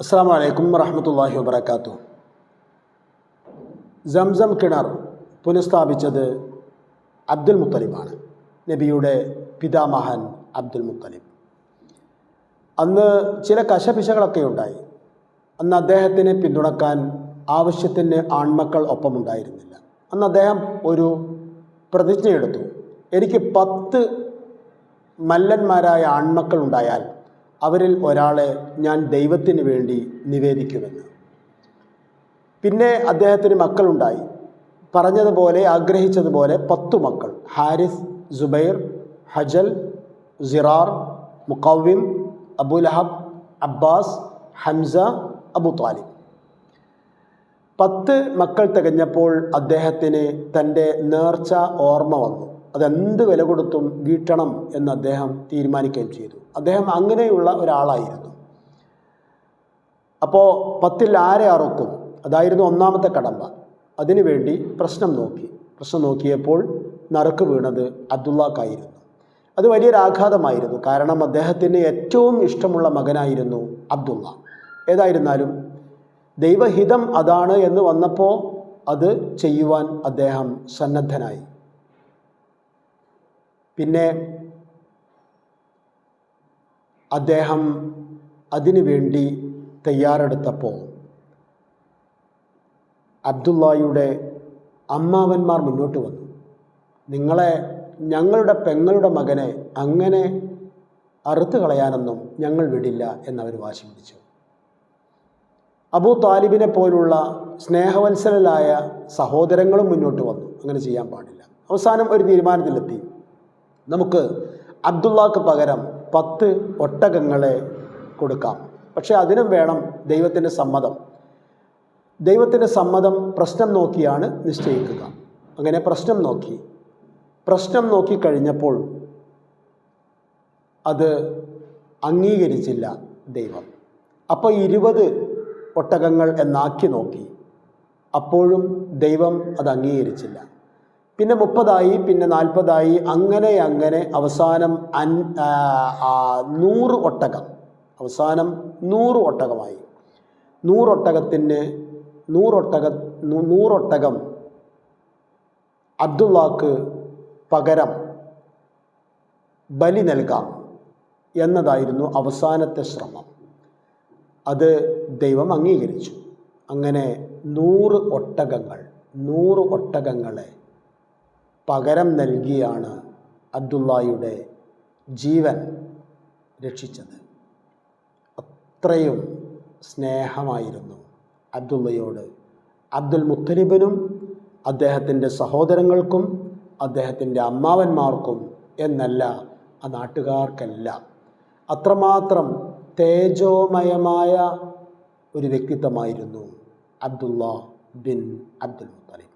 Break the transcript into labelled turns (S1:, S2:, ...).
S1: അസ്സാം വലൈക്കും വറഹമത്തല്ലാഹി വബർക്കാത്തു സംസം കിണർ പുനഃസ്ഥാപിച്ചത് അബ്ദുൽ മുത്തലിബാണ്. നബിയുടെ പിതാമഹൻ അബ്ദുൽ മുത്തലിബ്. അന്ന് ചില കശപിശകളൊക്കെ ഉണ്ടായി. അന്ന് അദ്ദേഹത്തിനെ പിന്തുണക്കാൻ ആവശ്യത്തിന് ആൺമക്കൾ ഒപ്പമുണ്ടായിരുന്നില്ല. അന്ന് അദ്ദേഹം ഒരു പ്രതിജ്ഞയെടുത്തു. എനിക്ക് പത്ത് മല്ലന്മാരായ ആൺമക്കൾ ഉണ്ടായാൽ അവരിൽ ഒരാളെ ഞാൻ ദൈവത്തിന് വേണ്ടി നിവേദിക്കുമെന്ന്. പിന്നെ അദ്ദേഹത്തിന് മക്കളുണ്ടായി. പറഞ്ഞതുപോലെ ആഗ്രഹിച്ചതുപോലെ പത്തു മക്കൾ. Haris Jubair Hajal Dirar Muqawwim Abu Lahab Abbas Hamza Abu Talib പത്ത് മക്കൾ തികഞ്ഞപ്പോൾ അദ്ദേഹത്തിന് തന്റെ നേർച്ച ഓർമ്മ വന്നു. അതെന്ത് വില കൊടുത്തും വീട്ടണം എന്ന് അദ്ദേഹം തീരുമാനിക്കുകയും ചെയ്തു. അദ്ദേഹം അങ്ങനെയുള്ള ഒരാളായിരുന്നു. അപ്പോൾ പത്തിൽ ആരെ അറുക്കും? അതായിരുന്നു ഒന്നാമത്തെ കടമ്പ. അതിനുവേണ്ടി പ്രശ്നം നോക്കി. പ്രശ്നം നോക്കിയപ്പോൾ നറുക്ക് വീണത് അബ്ദുള്ളക്കായിരുന്നു. അത് വലിയൊരു ആഘാതമായിരുന്നു. കാരണം അദ്ദേഹത്തിന് ഏറ്റവും ഇഷ്ടമുള്ള മകനായിരുന്നു അബ്ദുള്ള. ഏതായിരുന്നാലും ദൈവഹിതം അതാണ് എന്ന് വന്നപ്പോൾ അത് ചെയ്യുവാൻ അദ്ദേഹം സന്നദ്ധനായി. പിന്നെ അദ്ദേഹം അതിനു വേണ്ടി തയ്യാറെടുത്തപ്പോൾ അബ്ദുള്ളയുടെ അമ്മാവന്മാർ മുന്നോട്ട് വന്നു. നിങ്ങളെ ഞങ്ങളുടെ പെങ്ങളുടെ മകനെ അങ്ങനെ അറുത്ത് കളയാനൊന്നും ഞങ്ങൾ വിടില്ല എന്നവർ വാശി പിടിച്ചു. അബൂ താലിബിനെ പോലുള്ള സ്നേഹവത്സരലായ സഹോദരങ്ങളും മുന്നോട്ട് വന്നു. അങ്ങനെ ചെയ്യാൻ പാടില്ല. അവസാനം ഒരു തീരുമാനത്തിലെത്തി. നമുക്ക് അബ്ദുള്ളക്ക് പകരം പത്ത് ഒട്ടകങ്ങളെ കൊടുക്കാം. പക്ഷേ അതിനും വേണം ദൈവത്തിന്റെ സമ്മതം. ദൈവത്തിന്റെ സമ്മതം പ്രശ്നം നോക്കിയാണ് നിശ്ചയിക്കുക. അങ്ങനെ പ്രശ്നം നോക്കി. പ്രശ്നം നോക്കിക്കഴിഞ്ഞപ്പോൾ അത് അംഗീകരിച്ചില്ല ദൈവം. അപ്പോൾ ഇരുപത് ഒട്ടകങ്ങൾ എന്നാക്കി നോക്കി. അപ്പോഴും ദൈവം അത് അംഗീകരിച്ചില്ല. പിന്നെ മുപ്പതായി പിന്നെ നാൽപ്പതായി അങ്ങനെ അങ്ങനെ അവസാനം അൻ നൂറ് ഒട്ടകം. അവസാനം നൂറ് ഒട്ടകമായി. നൂറൊട്ടകത്തിന് നൂറൊട്ടക നൂറൊട്ടകം അബ്ദുള്ളക്ക് പകരം ബലി നൽകാം എന്നതായിരുന്നു അവസാനത്തെ ശ്രമം. അത് ദൈവം അംഗീകരിച്ചു. അങ്ങനെ നൂറ് ഒട്ടകങ്ങൾ നൂറ് ഒട്ടകങ്ങളെ പകരം നൽകിയാണ് അബ്ദുള്ളയുടെ ജീവൻ രക്ഷിച്ചത്. അത്രയും സ്നേഹമായിരുന്നു അബ്ദുള്ളയോട്. അബ്ദുൽ മുത്തലിബിനും അദ്ദേഹത്തിന്റെ സഹോദരങ്ങൾക്കും അദ്ദേഹത്തിന്റെ അമ്മാവന്മാർക്കും എന്നല്ല ആ നാട്ടുകാർക്കല്ല. അത്രമാത്രം തേജോമയമായ ഒരു വ്യക്തിത്വമായിരുന്നു അബ്ദുള്ള ബിൻ അബ്ദുൽ മുത്തലിബ്.